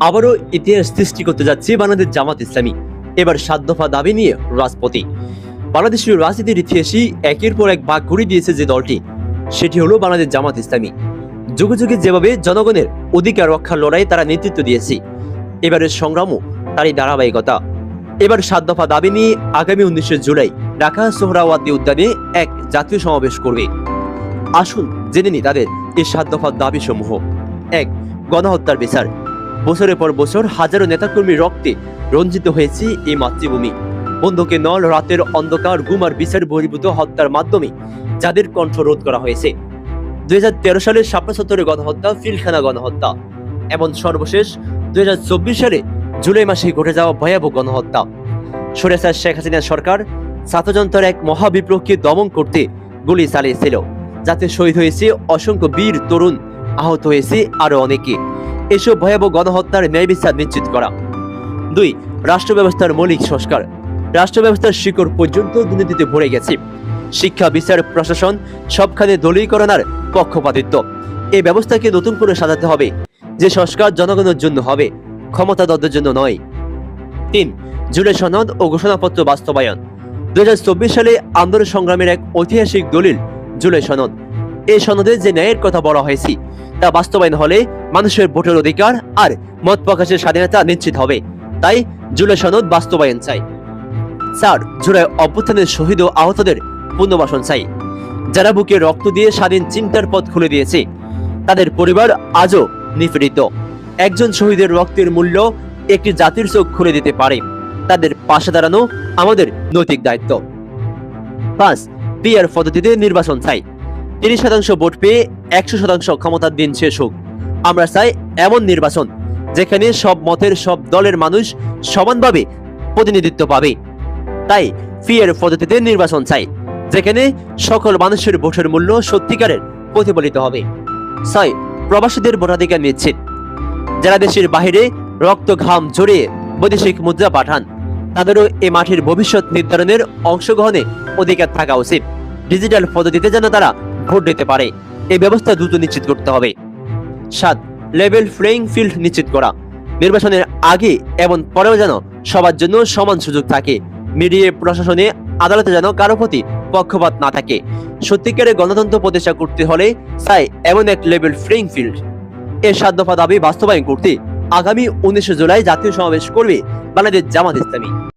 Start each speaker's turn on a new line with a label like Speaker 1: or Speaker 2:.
Speaker 1: আবারও ইতিহাস সৃষ্টি করতে যাচ্ছে বাংলাদেশ জামাত ইসলামী। এবার সাত দফা দাবি নিয়ে রাজপথে। বাংলাদেশের রাজনীতির ইতিহাসে একের পর এক ভাগ ঘুরিয়ে দিয়েছে যে দলটি। সেটি হলো বাংলাদেশ জামাত ইসলামী। যুগে যুগে যেভাবে জনগণের অধিকার রক্ষার লড়াই তারা নেতৃত্ব দিয়েছে, এবারের সংগ্রামও তারই ধারাবাহিকতা। এবার সাত দফা দাবি নিয়ে আগামী উনিশে জুলাই ঢাকা সোহরাওয়ার্দী উদ্যানে এক জাতীয় সমাবেশ করবে। আসুন জেনে নি তাদের এই সাত দফা দাবি সমূহ এক, গণহত্যার বিচার। বছরের পর বছর হাজারো নেতাকর্মীর রক্তে রঞ্জিত হয়েছে এই মাতৃভূমি। বন্ধুকে নল রাতের অন্ধকার গুমার বিচার বহির্ভূত হত্যার মাধ্যমে যাদের কণ্ঠ রোধ করা হয়েছে। দুই সালের শাপলা সত্তরের গণহত্যা, ফিলখানা গণহত্যা। এবং সর্বশেষ দুই হাজার চব্বিশ সালে জুলাই মাসে ঘটে যাওয়া ভয়াবহ গণহত্যা। সরেসার শেখ হাসিনা সরকার ছাত্রজনতার এক মহাবিপ্লবকে দমন করতে গুলি চালিয়েছিল, যাতে শহীদ হয়েছে অসংখ্য বীর, তরুণ আহত হয়েছে আরও অনেকে। এসব ভয়াবহ গণহত্যার ন্যায় বিচার নিশ্চিত করা। দুই রাষ্ট্র ব্যবস্থার মৌলিক সংস্কার। রাষ্ট্র ব্যবস্থার শিকড় পর্যন্ত দুর্নীতিতে ভরে গেছে। শিক্ষা, বিচার, প্রশাসন সবখানে দলীয়করণ পক্ষপাতিত্ব। এই ব্যবস্থাকে নতুন করে সাজাতে হবে। যে সংস্কার জনগণের জন্য হবে, ক্ষমতাদত্তের জন্য নয়। তিন, জুলাই সনদ ও ঘোষণাপত্র বাস্তবায়ন। দুই হাজার চব্বিশ সালে আন্দোলন সংগ্রামের এক ঐতিহাসিক দলিল, জুলাই সনদ। এই সনদে যে ন্যায়ের কথা বলা হয়েছে, তা বাস্তবায়ন হলে মানুষের ভোটের অধিকার আর মত প্রকাশের স্বাধীনতা নিশ্চিত হবে। তাই জুলাই সনদ বাস্তবায়ন চাই। স্যার, জুলাই অভ্যুত্থানের শহীদ ও আহতদের পুনর্বাসন চাই। যারা বুকে রক্ত দিয়ে স্বাধীন চিন্তার পথ খুলে দিয়েছে, তাদের পরিবার আজও নিপীড়িত। একজন শহীদের রক্তের মূল্য একটি জাতির চোখ খুলে দিতে পারে। তাদের পাশে দাঁড়ানো আমাদের নৈতিক দায়িত্ব। পাঁচ, পিআর পদ্ধতিতে নির্বাচন চাই। তিরিশ শতাংশ ভোট পেয়ে একশো শতাংশ ক্ষমতার দিন শেষ হোক। আমরা চাই এমন নির্বাচন যেখানে সব মতের সব দলের মানুষ সমানভাবে প্রতিনিধিত্ব পাবে। তাই পিআর পদ্ধতিতে নির্বাচন চাই, যেখানে সকল মানুষের ভোটের মূল্য সত্যিকারের প্রতিফলিত হবে। ছয়, প্রবাসীদের ভোটাধিকার নিশ্চিত। যারা দেশের বাইরে রক্ত ঘাম জড়িয়ে বৈদেশিক মুদ্রা পাঠান, তাদেরও এ মাঠের ভবিষ্যৎ নির্ধারণের অংশগ্রহণে অধিকার থাকা উচিত। ডিজিটাল পদ্ধতিতে যেন তারা ভোট দিতে পারে। এই ব্যবস্থা দ্রুত নিশ্চিত করতে হবে। সাত লেভেল প্লেইং ফিল্ড নিশ্চিত করা। নির্বাচনের আগে এবং পরেও যেন সবার জন্য সমান সুযোগ থাকে। মিডিয়া প্রশাসনে আদালতে যেন কারও প্রতি পক্ষপাত না থাকে। সত্যিকারের গণতন্ত্র প্রতিষ্ঠা করতে হলে চাই এমন এক লেভেল প্লেইং ফিল্ড এর সাত দাবি বাস্তবায়ন করতে আগামী উনিশে জুলাই জাতীয় সমাবেশ করবে বাংলাদেশ জামাত ইসলামী।